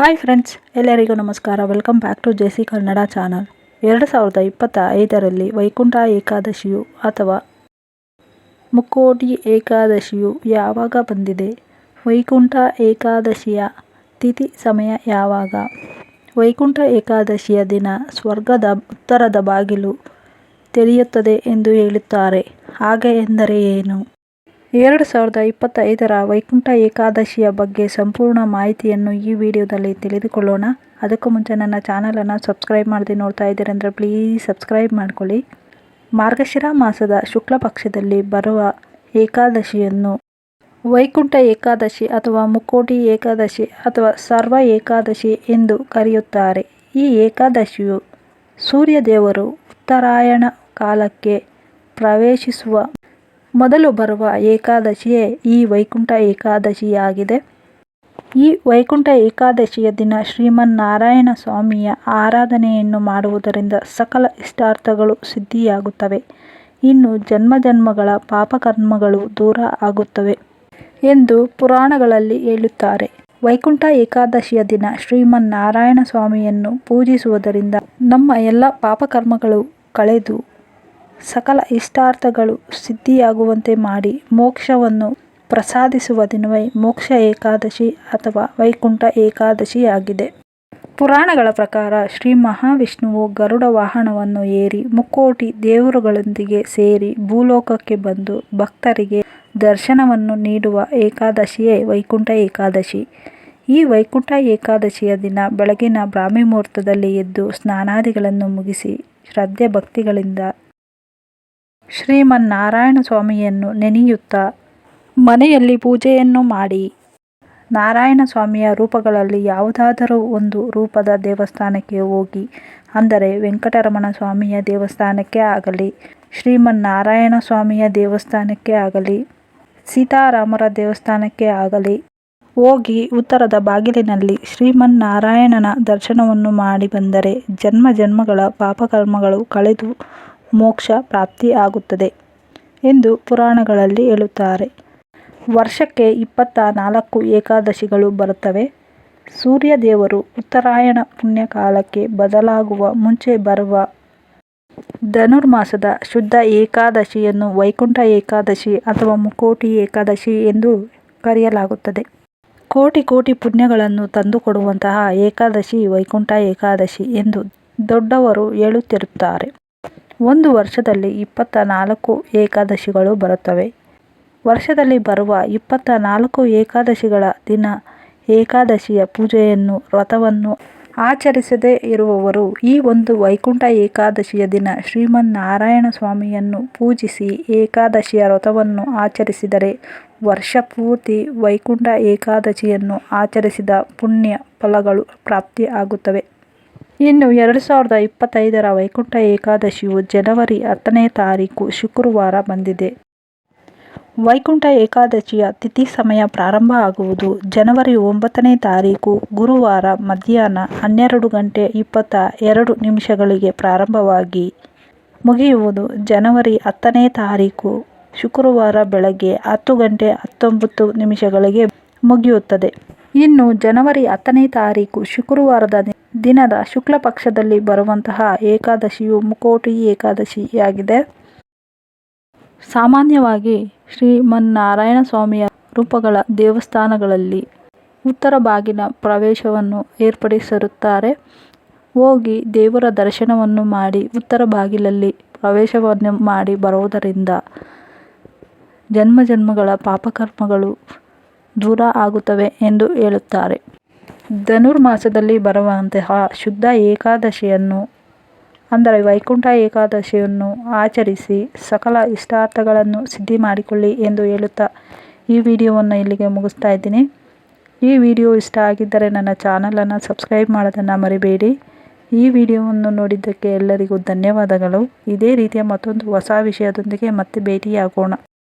Hi friends ಎಲ್ಲರಿಗೂ ನಮಸ್ಕಾರ. Welcome back to JC Kannada channel ಎರಡು ಸಾವಿರದ ಇಪ್ಪತ್ತ ಐದರಲ್ಲಿ ವೈಕುಂಠ ಏಕಾದಶಿಯು ಅಥವಾ ಮುಕ್ಕೋಟಿ ಏಕಾದಶಿಯು ಯಾವಾಗ ಬಂದಿದೆ? ವೈಕುಂಠ ಏಕಾದಶಿಯ ತಿಥಿ ಸಮಯ ಯಾವಾಗ? ವೈಕುಂಠ ಏಕಾದಶಿಯ ದಿನ ಸ್ವರ್ಗದ ಉತ್ತರದ ಬಾಗಿಲು ತೆರೆಯುತ್ತದೆ ಎಂದು ಹೇಳುತ್ತಾರೆ. ಹಾಗೆ ಎಂದರೆ ಏನು? ಎರಡು ಸಾವಿರದ ಇಪ್ಪತ್ತೈದರ ವೈಕುಂಠ ಏಕಾದಶಿಯ ಬಗ್ಗೆ ಸಂಪೂರ್ಣ ಮಾಹಿತಿಯನ್ನು ಈ ವಿಡಿಯೋದಲ್ಲಿ ತಿಳಿದುಕೊಳ್ಳೋಣ. ಅದಕ್ಕೂ ಮುಂಚೆ ನನ್ನ ಚಾನಲನ್ನು ಸಬ್ಸ್ಕ್ರೈಬ್ ಮಾಡದೆ ನೋಡ್ತಾ ಇದ್ದೀರಂದರೆ ಪ್ಲೀಸ್ ಸಬ್ಸ್ಕ್ರೈಬ್ ಮಾಡ್ಕೊಳ್ಳಿ. ಮಾರ್ಗಶಿರ ಮಾಸದ ಶುಕ್ಲ ಪಕ್ಷದಲ್ಲಿ ಬರುವ ಏಕಾದಶಿಯನ್ನು ವೈಕುಂಠ ಏಕಾದಶಿ ಅಥವಾ ಮುಕ್ಕೋಟಿ ಏಕಾದಶಿ ಅಥವಾ ಸರ್ವ ಏಕಾದಶಿ ಎಂದು ಕರೆಯುತ್ತಾರೆ. ಈ ಏಕಾದಶಿಯು ಸೂರ್ಯದೇವರು ಉತ್ತರಾಯಣ ಕಾಲಕ್ಕೆ ಪ್ರವೇಶಿಸುವ ಮೊದಲು ಬರುವ ಏಕಾದಶಿಯೇ ಈ ವೈಕುಂಠ ಏಕಾದಶಿಯಾಗಿದೆ. ಈ ವೈಕುಂಠ ಏಕಾದಶಿಯ ದಿನ ಶ್ರೀಮನ್ನಾರಾಯಣ ಸ್ವಾಮಿಯ ಆರಾಧನೆಯನ್ನು ಮಾಡುವುದರಿಂದ ಸಕಲ ಇಷ್ಟಾರ್ಥಗಳು ಸಿದ್ಧಿಯಾಗುತ್ತವೆ. ಇನ್ನು ಜನ್ಮ ಜನ್ಮಗಳ ಪಾಪಕರ್ಮಗಳು ದೂರ ಆಗುತ್ತವೆ ಎಂದು ಪುರಾಣಗಳಲ್ಲಿ ಹೇಳುತ್ತಾರೆ. ವೈಕುಂಠ ಏಕಾದಶಿಯ ದಿನ ಶ್ರೀಮನ್ನಾರಾಯಣ ಸ್ವಾಮಿಯನ್ನು ಪೂಜಿಸುವುದರಿಂದ ನಮ್ಮ ಎಲ್ಲ ಪಾಪಕರ್ಮಗಳು ಕಳೆದು ಸಕಲ ಇಷ್ಟಾರ್ಥಗಳು ಸಿದ್ಧಿಯಾಗುವಂತೆ ಮಾಡಿ ಮೋಕ್ಷವನ್ನು ಪ್ರಸಾದಿಸುವ ದಿನವೇ ಮೋಕ್ಷ ಏಕಾದಶಿ ಅಥವಾ ವೈಕುಂಠ ಏಕಾದಶಿಯಾಗಿದೆ. ಪುರಾಣಗಳ ಪ್ರಕಾರ ಶ್ರೀ ಮಹಾವಿಷ್ಣುವು ಗರುಡ ವಾಹನವನ್ನು ಏರಿ ಮುಕ್ಕೋಟಿ ದೇವರುಗಳೊಂದಿಗೆ ಸೇರಿ ಭೂಲೋಕಕ್ಕೆ ಬಂದು ಭಕ್ತರಿಗೆ ದರ್ಶನವನ್ನು ನೀಡುವ ಏಕಾದಶಿಯೇ ವೈಕುಂಠ ಏಕಾದಶಿ. ಈ ವೈಕುಂಠ ಏಕಾದಶಿಯ ದಿನ ಬೆಳಗಿನ ಬ್ರಾಹ್ಮಿ ಮುಹೂರ್ತದಲ್ಲಿ ಎದ್ದು ಸ್ನಾನಾದಿಗಳನ್ನು ಮುಗಿಸಿ ಶ್ರದ್ಧೆ ಭಕ್ತಿಗಳಿಂದ ಶ್ರೀಮನ್ನಾರಾಯಣ ಸ್ವಾಮಿಯನ್ನು ನೆನೆಯುತ್ತಾ ಮನೆಯಲ್ಲಿ ಪೂಜೆಯನ್ನು ಮಾಡಿ. ನಾರಾಯಣ ಸ್ವಾಮಿಯ ರೂಪಗಳಲ್ಲಿ ಯಾವುದಾದರೂ ಒಂದು ರೂಪದ ದೇವಸ್ಥಾನಕ್ಕೆ ಹೋಗಿ, ಅಂದರೆ ವೆಂಕಟರಮಣ ಸ್ವಾಮಿಯ ದೇವಸ್ಥಾನಕ್ಕೆ ಆಗಲಿ, ಶ್ರೀಮನ್ನಾರಾಯಣ ಸ್ವಾಮಿಯ ದೇವಸ್ಥಾನಕ್ಕೆ ಆಗಲಿ, ಸೀತಾರಾಮರ ದೇವಸ್ಥಾನಕ್ಕೆ ಆಗಲಿ, ಹೋಗಿ ಉತ್ತರದ ಬಾಗಿಲಿನಲ್ಲಿ ಶ್ರೀಮನ್ನಾರಾಯಣನ ದರ್ಶನವನ್ನು ಮಾಡಿ ಬಂದರೆ ಜನ್ಮ ಜನ್ಮಗಳ ಪಾಪಕರ್ಮಗಳು ಕಳೆದು ಮೋಕ್ಷ ಪ್ರಾಪ್ತಿ ಆಗುತ್ತದೆ ಎಂದು ಪುರಾಣಗಳಲ್ಲಿ ಹೇಳುತ್ತಾರೆ. ವರ್ಷಕ್ಕೆ ಇಪ್ಪತ್ತ ನಾಲ್ಕು ಏಕಾದಶಿಗಳು ಬರುತ್ತವೆ. ಸೂರ್ಯದೇವರು ಉತ್ತರಾಯಣ ಪುಣ್ಯಕಾಲಕ್ಕೆ ಬದಲಾಗುವ ಮುಂಚೆ ಬರುವ ಧನುರ್ಮಾಸದ ಶುದ್ಧ ಏಕಾದಶಿಯನ್ನು ವೈಕುಂಠ ಏಕಾದಶಿ ಅಥವಾ ಮುಕೋಟಿ ಏಕಾದಶಿ ಎಂದು ಕರೆಯಲಾಗುತ್ತದೆ. ಕೋಟಿ ಕೋಟಿ ಪುಣ್ಯಗಳನ್ನು ತಂದುಕೊಡುವಂತಹ ಏಕಾದಶಿ ವೈಕುಂಠ ಏಕಾದಶಿ ಎಂದು ದೊಡ್ಡವರು ಹೇಳುತ್ತಿರುತ್ತಾರೆ. ಒಂದು ವರ್ಷದಲ್ಲಿ ಇಪ್ಪತ್ತ ನಾಲ್ಕು ಏಕಾದಶಿಗಳು ಬರುತ್ತವೆ. ವರ್ಷದಲ್ಲಿ ಬರುವ ಇಪ್ಪತ್ತ ನಾಲ್ಕು ಏಕಾದಶಿಗಳ ದಿನ ಏಕಾದಶಿಯ ಪೂಜೆಯನ್ನು, ವ್ರತವನ್ನು ಆಚರಿಸದೇ ಇರುವವರು ಈ ಒಂದು ವೈಕುಂಠ ಏಕಾದಶಿಯ ದಿನ ಶ್ರೀಮನ್ನಾರಾಯಣ ಸ್ವಾಮಿಯನ್ನು ಪೂಜಿಸಿ ಏಕಾದಶಿಯ ವ್ರತವನ್ನು ಆಚರಿಸಿದರೆ ವರ್ಷ ಪೂರ್ತಿ ವೈಕುಂಠ ಏಕಾದಶಿಯನ್ನು ಆಚರಿಸಿದ ಪುಣ್ಯ ಫಲಗಳು ಪ್ರಾಪ್ತಿ ಆಗುತ್ತವೆ ಇನ್ನು ಎರಡು ಸಾವಿರದ ಇಪ್ಪತ್ತೈದರ ವೈಕುಂಠ ಏಕಾದಶಿಯು ಜನವರಿ ಹತ್ತನೇ ತಾರೀಕು ಶುಕ್ರವಾರ ಬಂದಿದೆ. ವೈಕುಂಠ ಏಕಾದಶಿಯ ತಿಥಿ ಸಮಯ ಪ್ರಾರಂಭ ಆಗುವುದು ಜನವರಿ ಒಂಬತ್ತನೇ ತಾರೀಕು ಗುರುವಾರ ಮಧ್ಯಾಹ್ನ ಹನ್ನೆರಡು ಗಂಟೆ ಇಪ್ಪತ್ತ ಎರಡು ನಿಮಿಷಗಳಿಗೆ ಪ್ರಾರಂಭವಾಗಿ ಮುಗಿಯುವುದು ಜನವರಿ ಹತ್ತನೇ ತಾರೀಕು ಶುಕ್ರವಾರ ಬೆಳಗ್ಗೆ ಹತ್ತು ಗಂಟೆ ಹತ್ತೊಂಬತ್ತು ನಿಮಿಷಗಳಿಗೆ ಮುಗಿಯುತ್ತದೆ. ಇನ್ನು ಜನವರಿ ಹತ್ತನೇ ತಾರೀಕು ಶುಕ್ರವಾರದ ದಿನದ ಶುಕ್ಲ ಪಕ್ಷದಲ್ಲಿ ಬರುವಂತಹ ಏಕಾದಶಿಯು ಮುಕೋಟಿ ಏಕಾದಶಿಯಾಗಿದೆ. ಸಾಮಾನ್ಯವಾಗಿ ಶ್ರೀಮನ್ನಾರಾಯಣ ಸ್ವಾಮಿಯ ರೂಪಗಳ ದೇವಸ್ಥಾನಗಳಲ್ಲಿ ಉತ್ತರ ಬಾಗಿನ ಪ್ರವೇಶವನ್ನು ಏರ್ಪಡಿಸಿರುತ್ತಾರೆ. ಹೋಗಿ ದೇವರ ದರ್ಶನವನ್ನು ಮಾಡಿ ಉತ್ತರ ಬಾಗಿಲಲ್ಲಿ ಪ್ರವೇಶವನ್ನು ಮಾಡಿ ಬರುವುದರಿಂದ ಜನ್ಮ ಜನ್ಮಗಳ ಪಾಪಕರ್ಮಗಳು ದೂರ ಆಗುತ್ತವೆ ಎಂದು ಹೇಳುತ್ತಾರೆ. ಧನುರ್ಮಾಸದಲ್ಲಿ ಬರುವಂತಹ ಶುದ್ಧ ಏಕಾದಶಿಯನ್ನು, ಅಂದರೆ ವೈಕುಂಠ ಏಕಾದಶಿಯನ್ನು ಆಚರಿಸಿ ಸಕಲ ಇಷ್ಟಾರ್ಥಗಳನ್ನು ಸಿದ್ಧಿ ಮಾಡಿಕೊಳ್ಳಿ ಎಂದು ಹೇಳುತ್ತಾ ಈ ವಿಡಿಯೋವನ್ನು ಇಲ್ಲಿಗೆ ಮುಗಿಸ್ತಾ ಇದ್ದೀನಿ. ಈ ವಿಡಿಯೋ ಇಷ್ಟ ಆಗಿದ್ದರೆ ನನ್ನ ಚಾನಲನ್ನು ಸಬ್ಸ್ಕ್ರೈಬ್ ಮಾಡೋದನ್ನು ಮರಿಬೇಡಿ. ಈ ವಿಡಿಯೋವನ್ನು ನೋಡಿದ್ದಕ್ಕೆ ಎಲ್ಲರಿಗೂ ಧನ್ಯವಾದಗಳು. ಇದೇ ರೀತಿಯ ಮತ್ತೊಂದು ಹೊಸ ವಿಷಯದೊಂದಿಗೆ ಮತ್ತೆ ಭೇಟಿಯಾಗೋಣ.